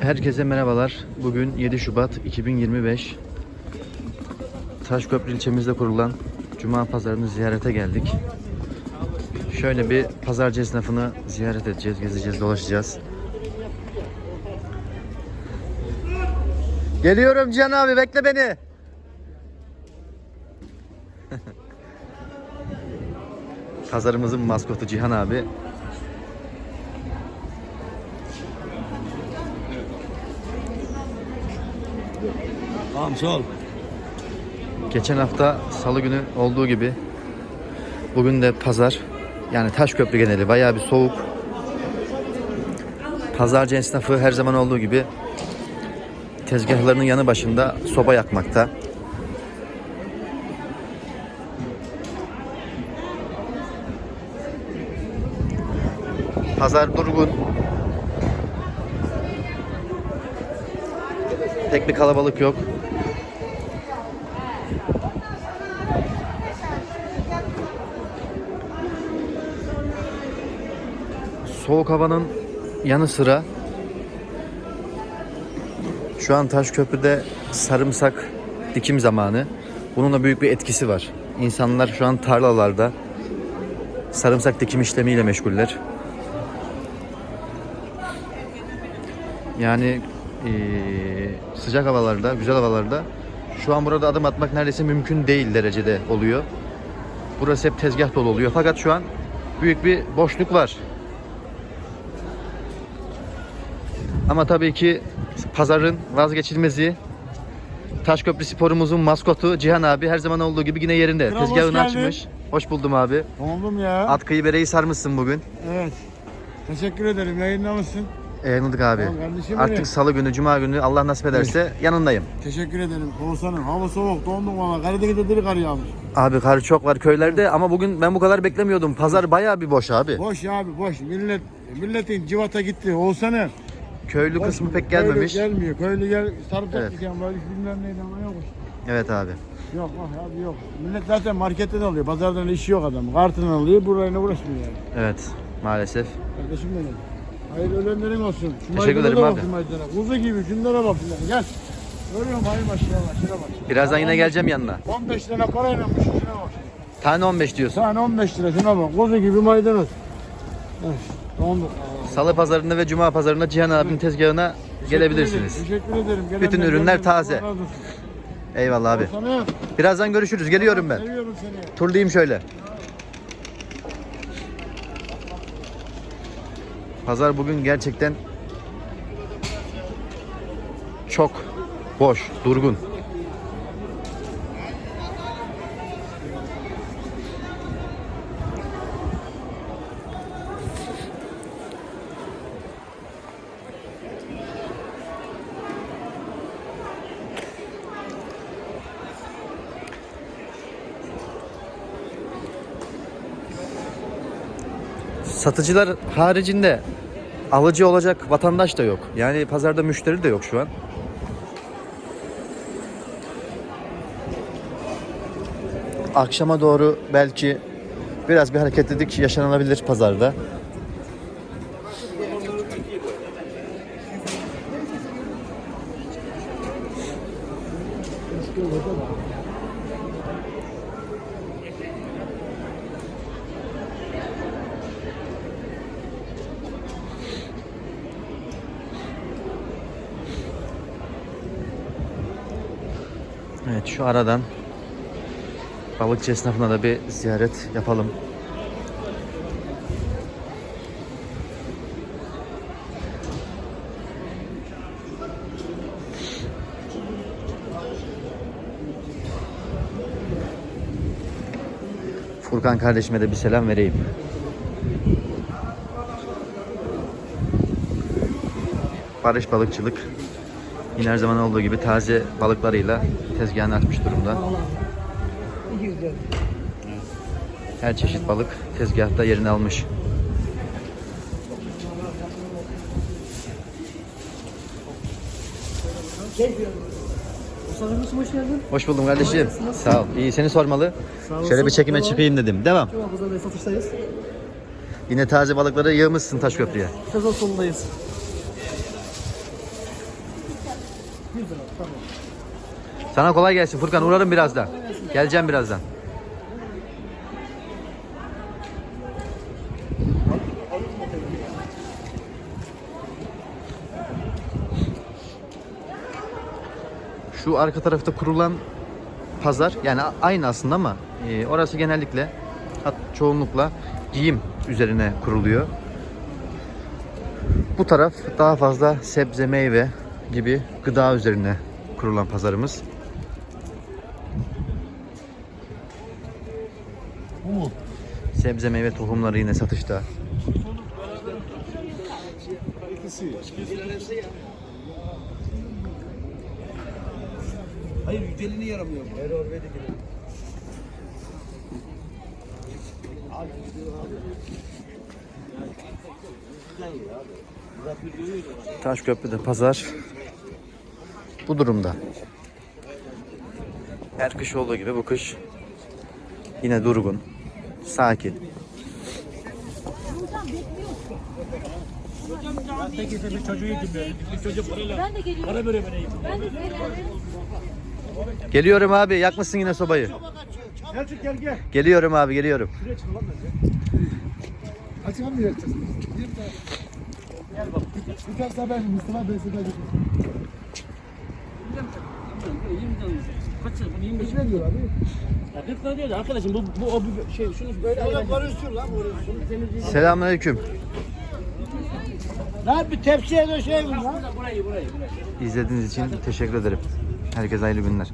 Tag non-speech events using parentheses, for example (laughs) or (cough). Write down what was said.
Herkese merhabalar. Bugün 7 Şubat 2025. Taşköprü ilçemizde kurulan Cuma pazarını ziyarete geldik. Şöyle bir pazarcı esnafını ziyaret edeceğiz, gezeceğiz, dolaşacağız. Geliyorum Cihan abi bekle beni. (laughs) Pazarımızın maskotu Cihan abi. Tamam sağ ol. Geçen hafta salı günü olduğu gibi bugün de pazar. Yani Taşköprü geneli bayağı bir soğuk. Pazarcı esnafı her zaman olduğu gibi tezgahlarının yanı başında soba yakmakta. Pazar durgun. Pek bir kalabalık yok. soğuk havanın yanı sıra şu an Taşköprü'de sarımsak dikim zamanı. Bunun da büyük bir etkisi var. İnsanlar şu an tarlalarda sarımsak dikim işlemiyle meşguller. Yani eee, sıcak havalarda, güzel havalarda şu an burada adım atmak neredeyse mümkün değil derecede oluyor. Burası hep tezgah dolu oluyor. Fakat şu an büyük bir boşluk var. Ama tabii ki pazarın vazgeçilmezi Taşköprü sporumuzun maskotu Cihan abi her zaman olduğu gibi yine yerinde. Kral, hoş Tezgahını geldin. açmış. Hoş buldum abi. Oldum ya. At kıybereyi sarmışsın bugün. Evet. Teşekkür ederim. Yayınlamışsın. Yayınladık abi. Tamam kardeşim benim. Artık salı günü, cuma günü Allah nasip ederse yanındayım. Teşekkür ederim. Oğuzhan'ım. Hava soğuk. Dondum valla. Karadeniz'de deli kar yağmış. Abi kar çok var köylerde ama bugün ben bu kadar beklemiyordum. Pazar bayağı bir boş abi. Boş ya abi boş. Millet, milletin civata gitti. Oğuzhan'ım. Köylü Boş kısmı pek gelmemiş. Köylü gelmiyor. Köylü gel. Sarımsak Evet. diken böyle bilmem neydi ama yok. Evet abi. Yok abi yok. Millet zaten marketten alıyor. Pazardan işi yok adam. Kartından alıyor. Burayla uğraşmıyor yani. Evet maalesef. Kardeşim benim. Hayırlı öğlenlerin olsun. Şu Teşekkür ederim bak abi. Kuzu gibi şunlara bak şunlara. Gel. Görüyor musun? Hay maşallah. Şuna bak. Birazdan yine geleceğim yanına. 15 lira parayla bu şuna bak. Tane 15 diyorsun. Tane 15 lira şuna bak. Kuzu gibi maydanoz. Evet. Donduk. Salı pazarında ve cuma pazarında Cihan abinin tezgahına gelebilirsiniz. Teşekkür ederim. Gelenler Bütün ürünler taze. Eyvallah abi. Birazdan görüşürüz. Geliyorum ben. seviyorum seni. Turlayayım şöyle. Pazar bugün gerçekten çok boş, durgun. Satıcılar haricinde alıcı olacak vatandaş da yok. Yani pazarda müşteri de yok şu an. Akşama doğru belki biraz bir hareketlilik yaşanabilir pazarda. Evet şu aradan balıkçı esnafına da bir ziyaret yapalım. Furkan kardeşime de bir selam vereyim. Barış Balıkçılık yine her zaman olduğu gibi taze balıklarıyla tezgahını açmış durumda. Her çeşit balık tezgahta yerini almış. Hoş geldin. Hoş buldum kardeşim. Sağ ol. İyi seni sormalı. Şöyle bir çekime çıkayım dedim. Devam. Satıştayız. Yine taze balıkları yığmışsın Taşköprü'ye. Sezon sonundayız. 100 lira tamam. Sana kolay gelsin Furkan. Uğrarım birazdan. Geleceğim birazdan. Şu arka tarafta kurulan pazar yani aynı aslında ama e, orası genellikle hat çoğunlukla giyim üzerine kuruluyor. Bu taraf daha fazla sebze, meyve gibi gıda üzerine kurulan pazarımız. Bu mu? Sebze meyve tohumları yine satışta. Hayır yücelini yaramıyor bu. Taşköprü'de pazar bu durumda. Her kış olduğu gibi bu kış yine durgun, sakin. Geliyorum. abi, yakmışsın yine sobayı. Geliyorum abi, geliyorum. Açamayacaksın. Bir tane daha ben Mustafa Bey size Kaç lira? Bunu 25 Ne diyor abi? Ya 40 lira değil de arkadaşım bu, bu o bir şey şunu böyle Öyle konuşuyor lan burası. Selamünaleyküm. Lan bir tepsiye döşeyin lan. burayı burayı burayı. İzlediğiniz için teşekkür ederim. Herkese hayırlı günler.